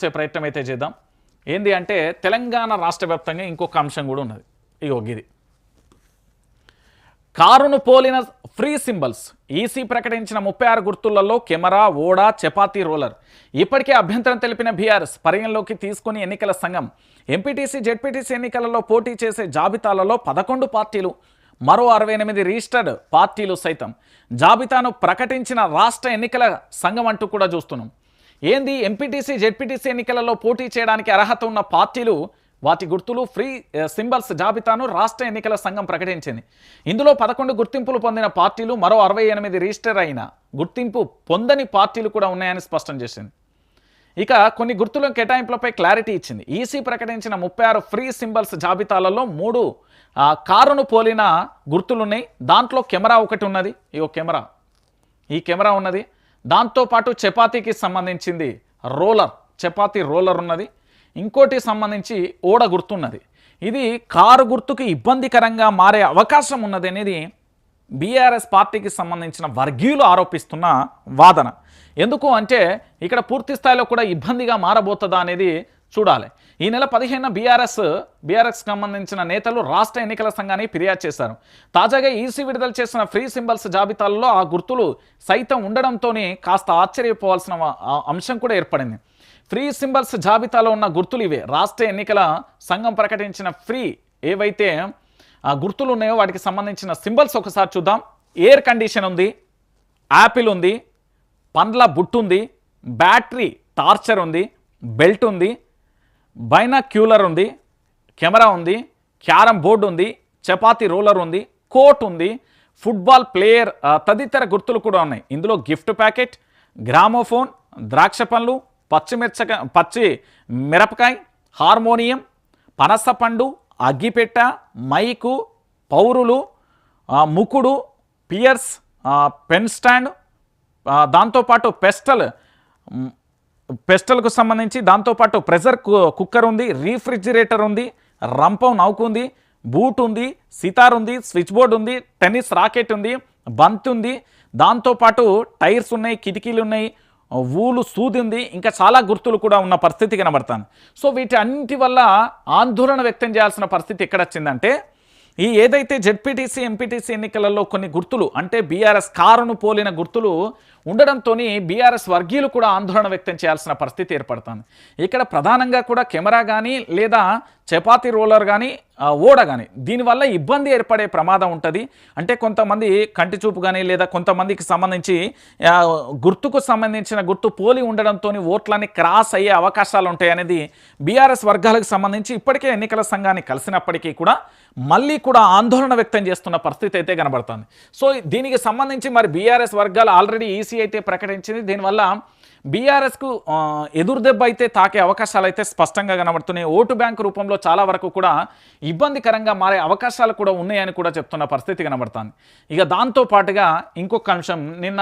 వచ్చే ప్రయత్నం అయితే చేద్దాం. ఏంది అంటే తెలంగాణ రాష్ట్ర వ్యాప్తంగా ఇంకొక అంశం కూడా ఉన్నది. ఇగో గిది. కారును పోలిన ఫ్రీ సింబల్స్ ఈసీ ప్రకటించిన ముప్పై ఆరు గుర్తులలో కెమెరా ఓడా చపాతీ రోలర్. ఇప్పటికే అభ్యంతరం తెలిపిన బీఆర్ఎస్ పరిగణలోకి తీసుకుని ఎన్నికల సంఘం ఎంపీటీసీ జెడ్పీటీసీ ఎన్నికలలో పోటీ చేసే జాబితాలలో పదకొండు పార్టీలు మరో అరవై ఎనిమిది రిజిస్టర్డ్ పార్టీలు సైతం జాబితాను ప్రకటించిన రాష్ట్ర ఎన్నికల సంఘం అంటూ కూడా చూస్తున్నాం. ఏంది ఎంపీటీసీ జెడ్పీటీసీ ఎన్నికలలో పోటీ చేయడానికి అర్హత ఉన్న పార్టీలు? వాటి గుర్తులు ఫ్రీ సింబల్స్ జాబితాను రాష్ట్ర ఎన్నికల సంఘం ప్రకటించింది. ఇందులో పదకొండు గుర్తింపులు పొందిన పార్టీలు మరో అరవై ఎనిమిది రిజిస్టర్ అయిన గుర్తింపు పొందని పార్టీలు కూడా ఉన్నాయని స్పష్టం చేసింది. ఇక కొన్ని గుర్తుల కేటాయింపులపై క్లారిటీ ఇచ్చింది. ఈసీ ప్రకటించిన ముప్పై ఆరు ఫ్రీ సింబల్స్ జాబితాలలో మూడు కారును పోలిన గుర్తులున్నాయి. దాంట్లో కెమెరా ఒకటి ఉన్నది. ఈ కెమెరా. ఈ కెమెరా ఉన్నది. దాంతోపాటు చపాతీకి సంబంధించింది రోలర్ చపాతీ రోలర్ ఉన్నది. ఇంకోటి సంబంధించి ఓడ గుర్తున్నది. ఇది కారు గుర్తుకి ఇబ్బందికరంగా మారే అవకాశం ఉన్నది అనేది బీఆర్ఎస్ పార్టీకి సంబంధించిన వర్గీయులు ఆరోపిస్తున్న వాదన. ఎందుకు అంటే ఇక్కడ పూర్తి స్థాయిలో కూడా ఇబ్బందిగా మారబోతుందా అనేది చూడాలి. ఈ నెల పదిహేను బీఆర్ఎస్ బీఆర్ఎస్ సంబంధించిన నేతలు రాష్ట్ర ఎన్నికల సంఘాన్ని ఫిర్యాదు చేశారు. తాజాగా ఈసీ విడుదల చేసిన ఫ్రీ సింబల్స్ జాబితాలలో ఆ గుర్తులు సైతం ఉండడంతోనే కాస్త ఆశ్చర్యపోవాల్సిన అంశం కూడా ఏర్పడింది. ఫ్రీ సింబల్స్ జాబితాలో ఉన్న గుర్తులు ఇవే. రాష్ట్ర ఎన్నికల సంఘం ప్రకటించిన ఫ్రీ ఏవైతే ఆ గుర్తులు ఉన్నాయో వాటికి సంబంధించిన సింబల్స్ ఒకసారి చూద్దాం. ఎయిర్ కండిషన్ ఉంది యాపిల్ ఉంది పండ్ల బుట్టు ఉంది బ్యాటరీ టార్చర్ ఉంది బెల్ట్ ఉంది బైనాక్యూలర్ ఉంది కెమెరా ఉంది క్యారం బోర్డు ఉంది చపాతి రోలర్ ఉంది కోట్ ఉంది ఫుట్బాల్ ప్లేయర్ తదితర గుర్తులు కూడా ఉన్నాయి. ఇందులో గిఫ్ట్ ప్యాకెట్ గ్రామోఫోన్ ద్రాక్ష పండ్లు పచ్చిమిర్చక పచ్చి మిరపకాయ హార్మోనియం పనసపండు అగ్గిపెట్ట మైకు పౌరులు ముకుడు పియర్స్ పెన్ స్టాండ్ దాంతోపాటు పెస్టల్ పెస్టల్కు సంబంధించి దాంతోపాటు ప్రెషర్ కు- కుక్కర్ ఉంది రీఫ్రిజిరేటర్ ఉంది రంపం నౌకు ఉంది బూట్ ఉంది సితార్ ఉంది స్విచ్ బోర్డ్ ఉంది టెన్నిస్ రాకెట్ ఉంది బంత్ ఉంది. దాంతోపాటు టైర్స్ ఉన్నాయి కిటికీలు ఉన్నాయి ఊలు సూది ఉంది. ఇంకా చాలా గుర్తులు కూడా ఉన్న పరిస్థితి కనబడుతుంది. సో వీటి అన్నింటి వల్ల ఆందోళన వ్యక్తం చేయాల్సిన పరిస్థితి ఎక్కడ వచ్చిందంటే ఈ ఏదైతే జెడ్పీటీసీ ఎంపీటీసీ ఎన్నికలలో కొన్ని గుర్తులు అంటే బీఆర్ఎస్ కారును పోలిన గుర్తులు ఉండడంతో బీఆర్ఎస్ వర్గీయులు కూడా ఆందోళన వ్యక్తం చేయాల్సిన పరిస్థితి ఏర్పడుతుంది. ఇక్కడ ప్రధానంగా కూడా కెమెరా కానీ లేదా చపాతీ రోలర్ కానీ ఓడ కానీ దీనివల్ల ఇబ్బంది ఏర్పడే ప్రమాదం ఉంటుంది. అంటే కొంతమంది కంటి చూపు కానీ లేదా కొంతమందికి సంబంధించి గుర్తుకు సంబంధించిన గుర్తు పోలి ఉండడంతో ఓట్లని క్రాస్ అయ్యే అవకాశాలు ఉంటాయి అనేది బీఆర్ఎస్ వర్గాలకు సంబంధించి ఇప్పటికే ఎన్నికల సంఘాన్ని కలిసినప్పటికీ కూడా మళ్ళీ కూడా ఆందోళన వ్యక్తం చేస్తున్న పరిస్థితి అయితే కనబడుతుంది. సో దీనికి సంబంధించి మరి బీఆర్ఎస్ వర్గాలు ఆల్రెడీ ఈసీ అయితే ప్రకటించింది. దీనివల్ల బీఆర్ఎస్కు ఎదురు దెబ్బ అయితే తాకే అవకాశాలు అయితే స్పష్టంగా కనబడుతున్నాయి. ఓటు బ్యాంక్ రూపంలో చాలా వరకు కూడా ఇబ్బందికరంగా మారే అవకాశాలు కూడా ఉన్నాయని కూడా చెప్తున్న పరిస్థితి కనబడుతుంది. ఇక దాంతో పాటుగా ఇంకొక అంశం నిన్న